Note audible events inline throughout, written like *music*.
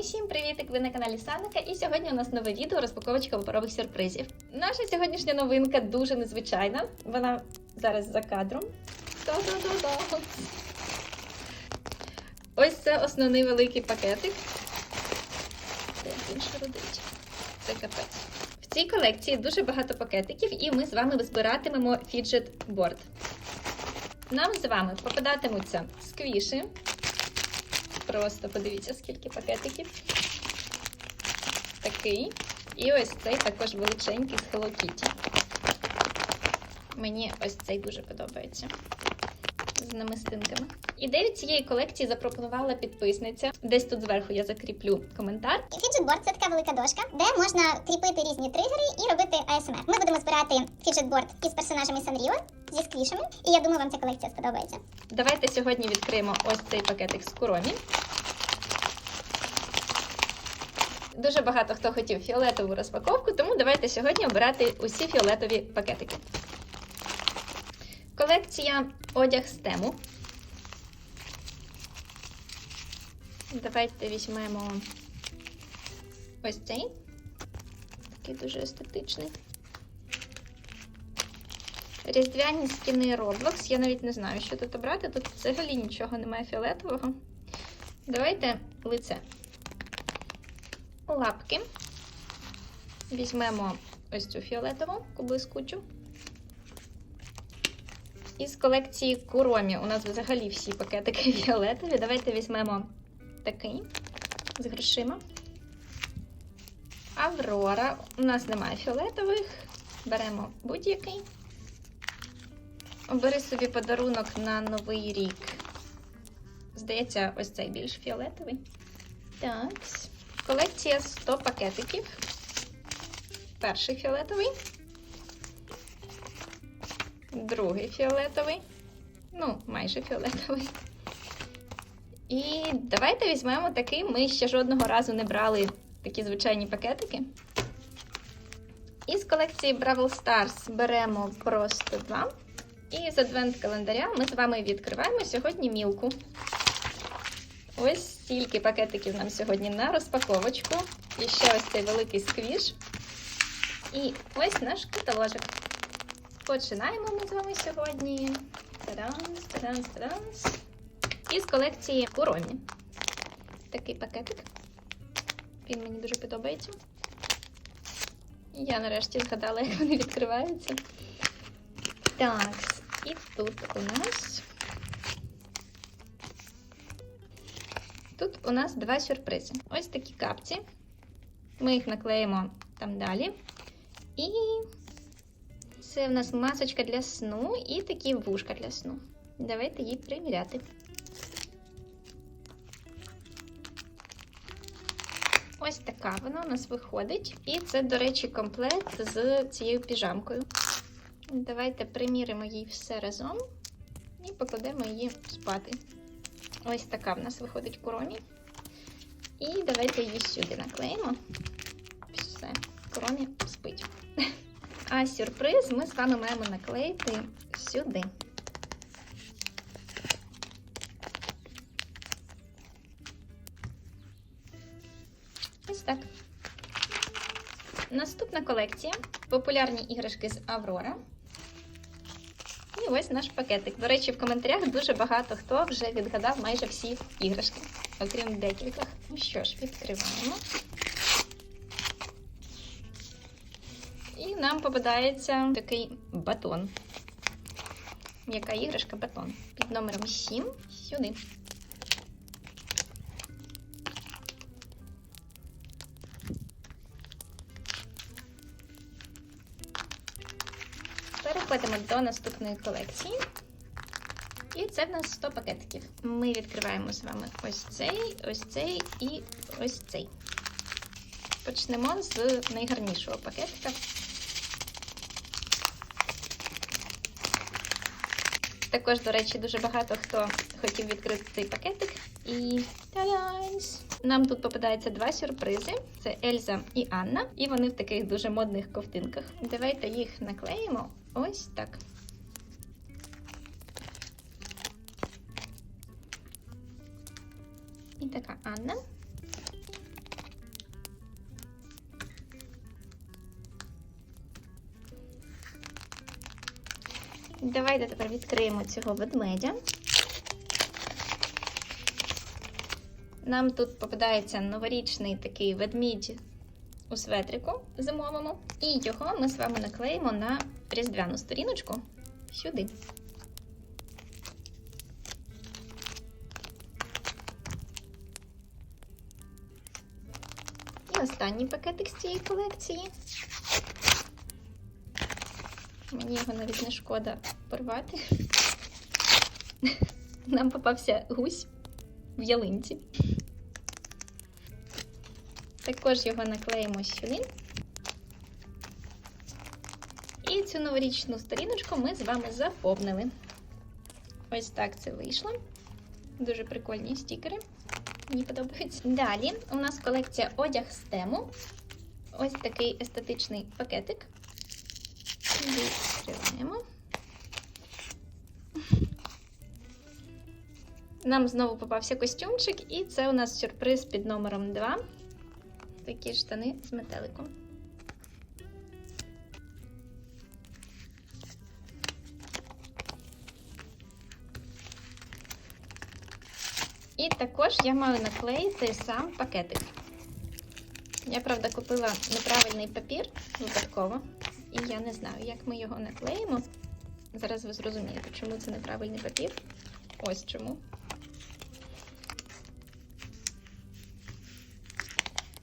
Усім привітик! Ви на каналі Саника, і сьогодні у нас нове відео розпаковочка паперових сюрпризів. Наша сьогоднішня новинка дуже незвичайна. Вона зараз за кадром. Та-да-да-да. Ось це основний великий пакетик. Де він шарудить? Це капець. В цій колекції дуже багато пакетиків, і ми з вами збиратимемо фіджет борд. Нам з вами попадатимуться сквіші. Просто подивіться, скільки пакетиків. Такий. І ось цей також величенький з Hello Kitty. Мені ось цей дуже подобається. З намистинками. Ідею цієї колекції запропонувала підписниця. Десь тут зверху я закріплю коментар. Фіджетборд це така велика дошка, де можна кріпити різні тригери і робити ASMR. Ми будемо збирати фіджетборд із персонажами Санріо, зі сквішами, і я думаю, вам ця колекція сподобається. Давайте сьогодні відкриємо ось цей пакетик з куромі. Дуже багато хто хотів фіолетову розпаковку, тому давайте сьогодні обирати усі фіолетові пакетики. Колекція одяг з тему. Давайте візьмемо ось цей. Такий дуже естетичний. Різдвяні скіни Roblox. Я навіть не знаю, що тут обрати. Тут взагалі нічого немає фіолетового. Давайте лице. Лапки. Візьмемо ось цю фіолетову блискучу. Із колекції Куромі у нас взагалі всі пакетики *laughs* фіолетові. Давайте візьмемо такий з грошима. Аврора. У нас немає фіолетових. Беремо будь-який. Бери собі подарунок на новий рік. Здається, ось цей більш фіолетовий. Так. Колекція 100 пакетиків. Перший фіолетовий. Другий фіолетовий. Ну, майже фіолетовий. І давайте візьмемо такий. Ми ще жодного разу не брали такі звичайні пакетики. Із колекції Бравл Stars беремо просто два. І з адвент-календаря ми з вами відкриваємо сьогодні мілку. Ось стільки пакетиків нам сьогодні на розпаковочку. І ще ось цей великий сквіш. І ось наш каталожик. Починаємо ми з вами сьогодні. Таранс, таранс, таранс. Із колекції Куромі. Такий пакетик. Він мені дуже подобається. Я нарешті згадала, як вони відкриваються. Так, і тут у нас. Тут у нас два сюрпризи. Ось такі капці. Ми їх наклеїмо там далі. І це в нас масочка для сну і такі вушка для сну. Давайте її приміряти. Ось така вона у нас виходить. І це, до речі, комплект з цією піжамкою. Давайте приміримо її все разом і покладемо її спати. Ось така в нас виходить куромі. І давайте її сюди наклеїмо. Все, куромі спить. А сюрприз ми з вами маємо наклеїти сюди. Ось так. Наступна колекція популярні іграшки з Аврора. Ось наш пакетик. До речі, в коментарях дуже багато хто вже відгадав майже всі іграшки, окрім декількох. Ну що ж, відкриваємо. І нам попадається такий батон. М'яка іграшка батон? Під номером 7 сюди. Переходимо до наступної колекції. І це в нас 100 пакетиків. Ми відкриваємо з вами ось цей, ось цей і ось цей. Почнемо з найгарнішого пакетика. Також, до речі, дуже багато хто хотів відкрити цей пакетик. І та-дайс! Нам тут попадається два сюрпризи: це Ельза і Анна. І вони в таких дуже модних ковтинках. Давайте їх наклеїмо ось так. І така Анна. Давайте тепер відкриємо цього ведмедя. Нам тут попадається новорічний такий ведмідь у светрику зимовому. І його ми з вами наклеїмо на різдвяну сторіночку сюди. І останній пакетик з цієї колекції. Мені його навіть не шкода порвати. Нам попався гусь в ялинці. Також його наклеїмо сюди. І цю новорічну сторіночку ми з вами заповнили. Ось так це вийшло. Дуже прикольні стікери. Мені подобаються. Далі у нас колекція одяг з тему. Ось такий естетичний пакетик. Відкриваємо. Нам знову попався костюмчик, і це у нас сюрприз під номером 2. Такі штани з метеликом. І також я маю наклеїти сам пакетик. Я, правда, купила неправильний папір випадково, і я не знаю, як ми його наклеїмо. Зараз ви зрозумієте, чому це неправильний папір. Ось чому.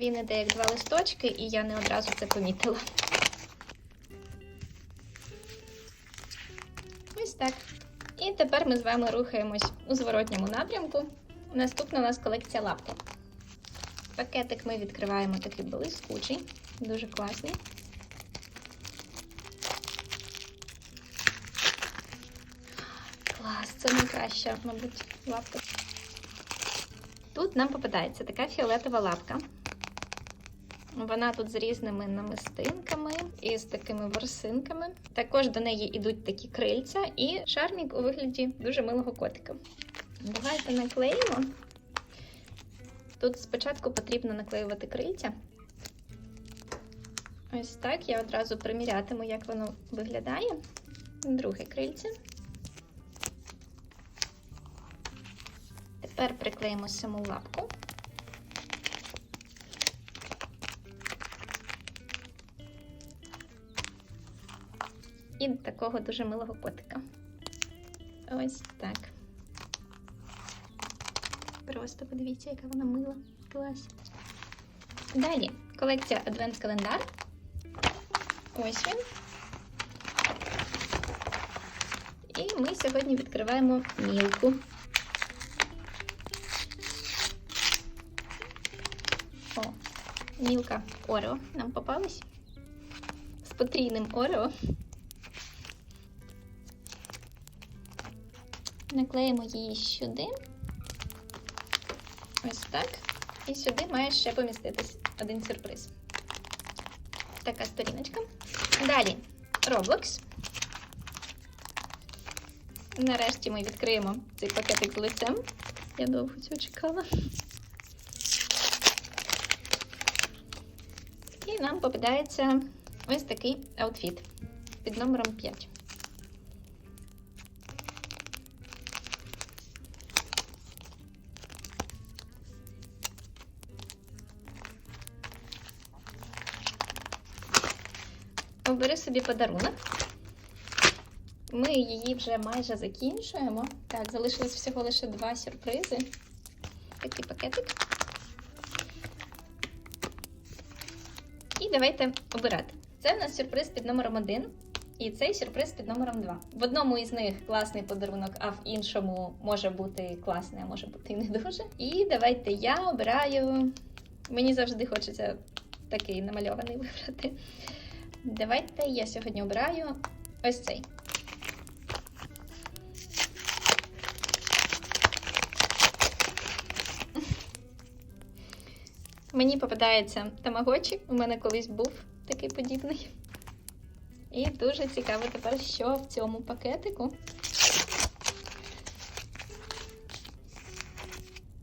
Він іде як два листочки, і я не одразу це помітила. Ось так. І тепер ми з вами рухаємось у зворотньому напрямку. Наступна у нас колекція лапки. Пакетик ми відкриваємо такий блискучий, дуже класний. Клас, це найкраща, мабуть, лапка. Тут нам попадається така фіолетова лапка. Вона тут з різними намистинками і з такими ворсинками. Також до неї йдуть такі крильця і шармік у вигляді дуже милого котика. Давайте наклеїмо. Тут спочатку потрібно наклеювати крильця. Ось так я одразу примірятиму, як воно виглядає. Друге крильце. Тепер приклеїмо саму лапку. І такого дуже милого котика. Ось так. Просто подивіться, яка вона мила. Клас. Далі колекція Адвент-календар. Ось він. І ми сьогодні відкриваємо мілку. О, мілка Орео нам попалась. З потрійним Орео. Наклеїмо її сюди. Ось так. І сюди має ще поміститись один сюрприз. Така сторіночка. Далі Roblox. Нарешті ми відкриємо цей пакетик лицем. Я довго цього чекала. І нам попадається ось такий аутфіт під номером 5. Обери собі подарунок. Ми її вже майже закінчуємо. Так, залишилось всього лише два сюрпризи. Такий пакетик. І давайте обирати. Це в нас сюрприз під номером 1. І цей сюрприз під номером 2. В одному із них класний подарунок, а в іншому може бути класний, а може бути і не дуже. І давайте я обираю. Мені завжди хочеться такий намальований вибрати. Давайте я сьогодні обираю ось цей. Мені попадається тамагочі. У мене колись був такий подібний. І дуже цікаво тепер, що в цьому пакетику.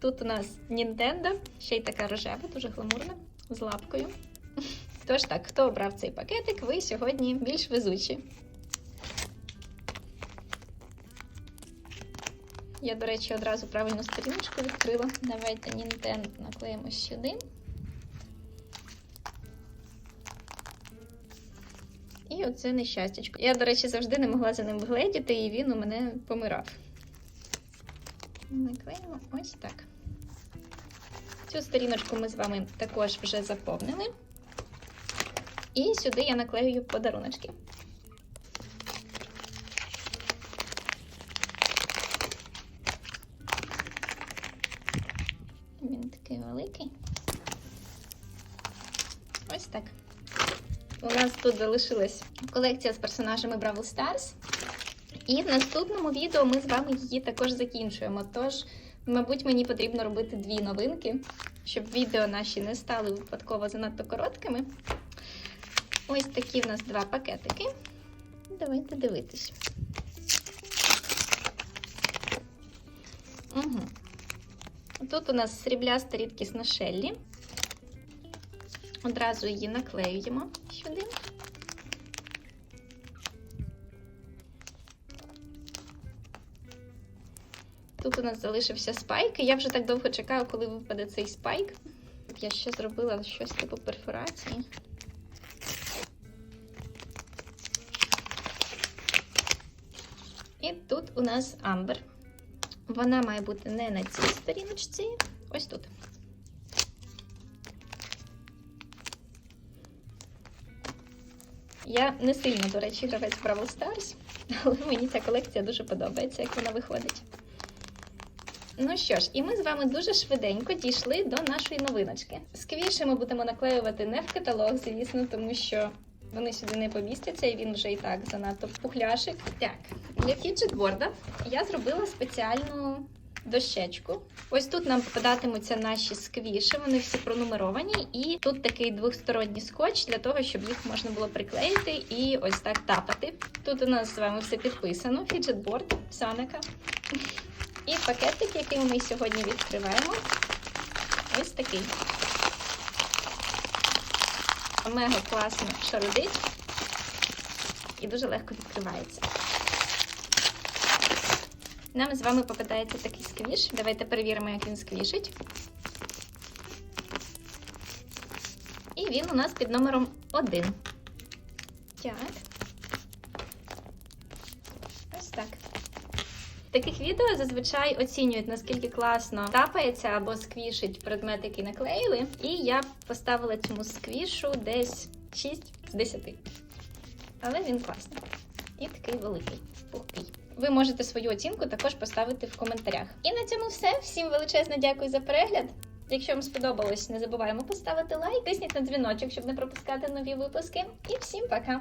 Тут у нас Nintendo, ще й така рожева, дуже гламурна, з лапкою. Тож так, хто обрав цей пакетик, ви сьогодні більш везучі. Я, до речі, одразу правильну сторіночку відкрила. Давайте Nintendo наклеїмо сюди. І оце нещастячко. Я, до речі, завжди не могла за ним вгледіти, і він у мене помирав. Наклеїмо ось так. Цю сторіночку ми з вами також вже заповнили. І сюди я наклею подаруночки. Він такий великий. Ось так. У нас тут залишилась колекція з персонажами Бравл Stars. І в наступному відео ми з вами її також закінчуємо. Тож, мабуть, мені потрібно робити дві новинки, щоб відео наші не стали випадково занадто короткими. Ось такі в нас два пакетики. Давайте дивитись. Угу. Тут у нас срібляста рідкісна Шеллі. Одразу її наклеюємо сюди. Тут у нас залишився спайк, я вже так довго чекаю, коли випаде цей спайк. Я ще зробила щось типу перфорації. І тут у нас амбер. Вона має бути не на цій сторіночці, ось тут. Я не сильно, до речі, гравець Бравл Stars, але мені ця колекція дуже подобається, як вона виходить. Ну що ж, і ми з вами дуже швиденько дійшли до нашої новиночки. Сквіші ми будемо наклеювати не в каталог, звісно, тому що вони сюди не помістяться, і він вже і так занадто пухляшик. Так, для фіджетборда я зробила спеціальну дощечку. Ось тут нам попадатимуться наші сквіші, вони всі пронумеровані, і тут такий двосторонній скотч для того, щоб їх можна було приклеїти і ось так тапати. Тут у нас з вами все підписано: фіджетборд, Санека. І пакетик, який ми сьогодні відкриваємо, ось такий. Мега класно шарудить і дуже легко відкривається. Нам з вами попадається такий сквіш. Давайте перевіримо, як він сквішить. І він у нас під номером 1. Так. Ось так. В таких відео зазвичай оцінюють, наскільки класно тапається або сквішить предмет, який наклеїли. І я поставила цьому сквішу десь 6 з 10. Але він класний. І такий великий, пухкий. Ви можете свою оцінку також поставити в коментарях. І на цьому все. Всім величезне дякую за перегляд. Якщо вам сподобалось, не забуваємо поставити лайк, тисніть на дзвіночок, щоб не пропускати нові випуски. І всім пока!